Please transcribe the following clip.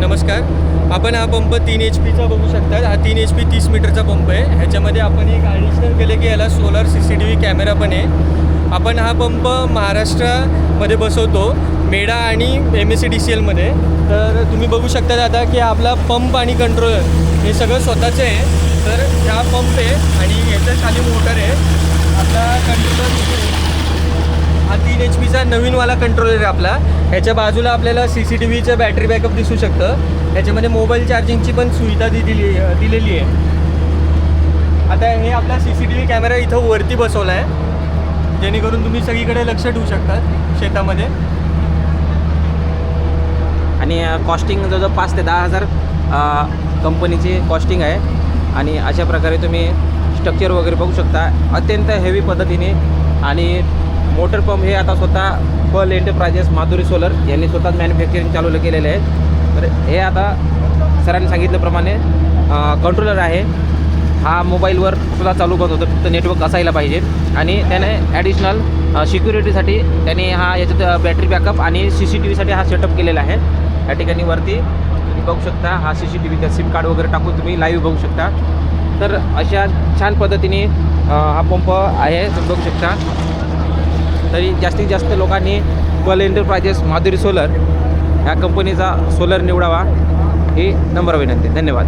नमस्कार. आपण हा पंप तीन एच पीचा बघू शकता. हा तीन एच पी तीस मीटरचा पंप आहे. ह्याच्यामध्ये आपण एक ॲडिशनल केलं की याला solar C C T V camera पण आहे. आपण हा पंप महाराष्ट्रामध्ये बसवतो. मेडा आणि M S C D C एलमध्ये तर तुम्ही बघू शकता आता की आपला पंप आणि कंट्रोलर हे सगळं स्वतःचं आहे. तर ह्या पंप आहे आणि ह्याच्या खाली मोटर आहे. आपला कंट्रोल एच पीचा नवीनवाला कंट्रोलर आहे आपला. ह्याच्या बाजूला आपल्याला सी सी टी व्हीचं बॅटरी बॅकअप दिसू शकतं. ह्याच्यामध्ये मोबाईल चार्जिंगची पण सुविधा दि दिली दिलेली आहे. आता हे आपला C C T V camera इथं वरती बसवला आहे जेणेकरून तुम्ही सगळीकडे लक्ष ठेवू शकतात शेतामध्ये. आणि कॉस्टिंग जवळजवळ पाच ते दहा हजार कंपनीची कॉस्टिंग आहे. आणि अशा प्रकारे तुम्ही स्ट्रक्चर वगैरे बघू शकता. अत्यंत हेवी पद्धतीने आणि मोटर पंप हे आता स्वतः पल एंटरप्राइजेस माधुरी सोलर यांनी स्वतःच मॅन्युफॅक्चरिंग चालू केलेलं आहे. तर हे आता सरांनी सांगितल्याप्रमाणे कंट्रोलर आहे. हा मोबाईलवर सुद्धा चालू करत होतं. फक्त नेटवर्क असायला पाहिजे. आणि त्याने ॲडिशनल सिक्युरिटीसाठी त्याने हा याच्यात बॅटरी बॅकअप आणि सी सी टी व्हीसाठी हा सेटअप केलेला आहे. या ठिकाणी वरती तुम्ही बघू शकता हा सी सी टी व्हीचा सिम कार्ड वगैरे टाकून तुम्ही लाईव्ह बघू शकता. तर अशा छान पद्धतीने हा पंप आहे. तुम्ही बघू शकता. तरी जास्तीत जास्त लोकांनी पल एंटरप्राइजेस माधुरी सोलर ह्या कंपनीचा सोलर निवडावा ही नम्र विनंती. धन्यवाद.